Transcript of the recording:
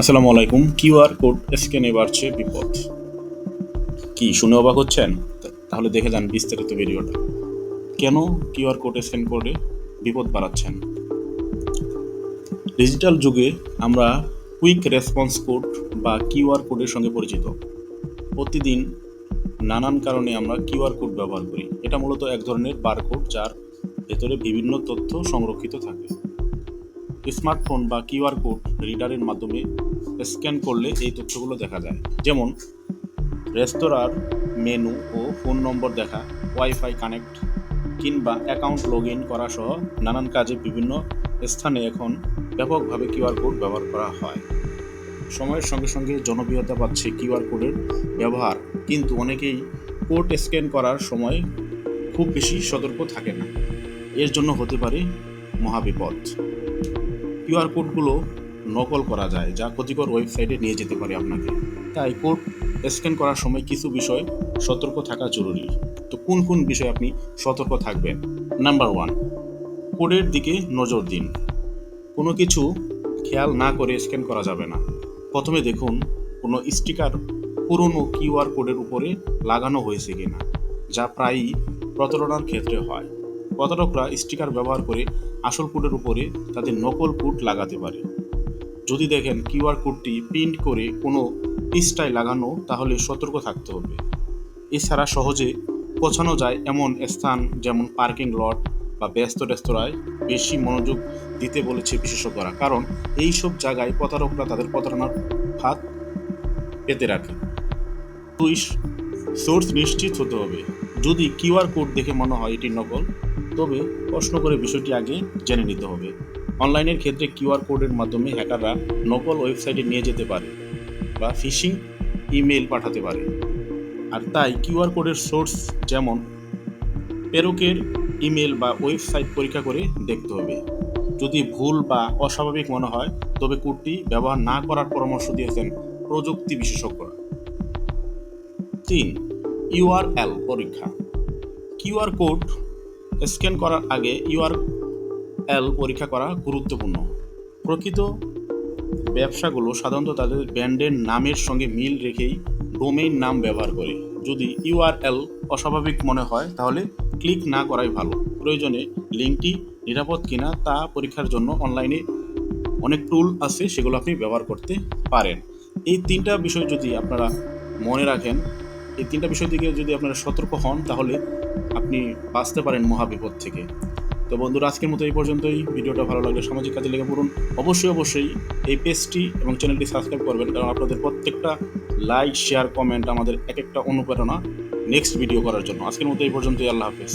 আসসালামু আলাইকুম। QR code স্ক্যানে বাড়ছে বিপদ। কি শুনে অবাক হচ্ছেন? তাহলে দেখে যান বিস্তারিত ভিডিওটা। কেন কিউআর কোড স্ক্যান করে বিপদ বাড়াচ্ছেন? ডিজিটাল যুগে আমরা কুইক রেসপন্স কোড বা কিউআর কোডের সঙ্গে পরিচিত। প্রতিদিন নানান কারণে আমরা কিউআর কোড ব্যবহার করি। এটা মূলত এক ধরনের বারকোড, যার ভেতরে বিভিন্ন তথ্য সংরক্ষিত থাকে। স্মার্টফোন বা কিউআর কোড রিডারের মাধ্যমে স্ক্যান করলে এই তথ্যগুলো দেখা যায়। যেমন, রেস্তোরাঁর মেনু ও ফোন নম্বর দেখা, ওয়াইফাই কানেক্ট, কিংবা অ্যাকাউন্ট লগ ইন করা সহ নানান কাজে বিভিন্ন স্থানে এখন ব্যাপকভাবে কিউআর কোড ব্যবহার করা হয়। সময়ের সঙ্গে সঙ্গে জনপ্রিয়তা পাচ্ছে কিউআর কোডের ব্যবহার, কিন্তু অনেকেই কোড স্ক্যান করার সময় খুব বেশি সতর্ক থাকে না। এর জন্য হতে পারে মহাবিপদ। কিউআর কোডগুলো নকল করা যায়, যা ক্ষতিকর ওয়েবসাইটে নিয়ে যেতে পারে আপনাকে। তাই কোড স্ক্যান করার সময় কিছু বিষয় সতর্ক থাকা জরুরি। তো কোন কোন বিষয়ে আপনি সতর্ক থাকবেন? নাম্বার ওয়ান কোডের দিকে নজর দিন। কোনো কিছু খেয়াল না করে স্ক্যান করা যাবে না। প্রথমে দেখুন, কোনো স্টিকার পুরনো কিউআর কোডের উপরে লাগানো হয়েছে কিনা, যা প্রায়ই প্রতারণার ক্ষেত্রে হয়। প্রতারকরা স্টিকার ব্যবহার করে আসল কোডের উপরে তাদের নকল কোড লাগাতে পারে। যদি দেখেন কিউআর কোডটি প্রিন্ট করে কোনো পৃষ্ঠায় লাগানো, তাহলে সতর্ক থাকতে হবে। এছাড়া সহজে পৌঁছানো যায় এমন স্থান যেমন পার্কিং লট বা ব্যস্ত রেস্তোরাঁয় বেশি মনোযোগ দিতে বলেছে বিশেষজ্ঞরা। কারণ এই সব জায়গায় প্রতারকরা তাদের প্রতারণার ফাঁদ পেতে রাখে। সোর্স নিশ্চিত হতে হবে। যদি কিউআর কোড দেখে মনে হয় এটি নকল তবে প্রশ্ন করে বিষয়টি আগে জেনে নিতে হবে। অনলাইনের ক্ষেত্রে কিউআর কোডের মাধ্যমে হ্যাকাররা নকল ওয়েবসাইটে নিয়ে যেতে পারে বা ফিশিং ইমেল পাঠাতে পারে। আর তাই কিউআর কোডের সোর্স যেমন প্রেরকের ইমেল বা ওয়েবসাইট পরীক্ষা করে দেখতে হবে। যদি ভুল বা অস্বাভাবিক মনে হয়, তবে কোডটি ব্যবহার না করার পরামর্শ দিয়েছেন প্রযুক্তি বিশেষজ্ঞরা। তিন ইউআরএল পরীক্ষা। কিউআর কোড স্ক্যান করার আগে ইউআর এল পরীক্ষা করা গুরুত্বপূর্ণ। প্রকৃত ব্যবসাগুলো সাধারণত তাদের ব্র্যান্ডের নামের সঙ্গে মিল রেখেই ডোমেইন নাম ব্যবহার করে। যদি ইউআরএল অস্বাভাবিক মনে হয়, তাহলে ক্লিক না করাই ভালো। প্রয়োজনে লিঙ্কটি নিরাপদ কিনা তা পরীক্ষার জন্য অনলাইনে অনেক টুল আছে, সেগুলো আপনি ব্যবহার করতে পারেন। এই তিনটা বিষয় যদি আপনারা মনে রাখেন এই তিনটা বিষয় থেকে যদি আপনারা সতর্ক হন, তাহলে আপনি বাঁচতে পারেন মহাবিপদ থেকে। তো বন্ধুরা, আজকের মতো এই পর্যন্তই। ভিডিওটা ভালো লাগলে সামাজিক কাজে লেগে পড়ুন। অবশ্যই অবশ্যই এই পেজটি এবং চ্যানেলটি সাবস্ক্রাইব করবেন, কারণ আপনাদের প্রত্যেকটা লাইক, শেয়ার, কমেন্ট আমাদের এক একটা অনুপ্রেরণা নেক্সট ভিডিও করার জন্য। আজকের মতো এই পর্যন্তই। আল্লাহ হাফেজ।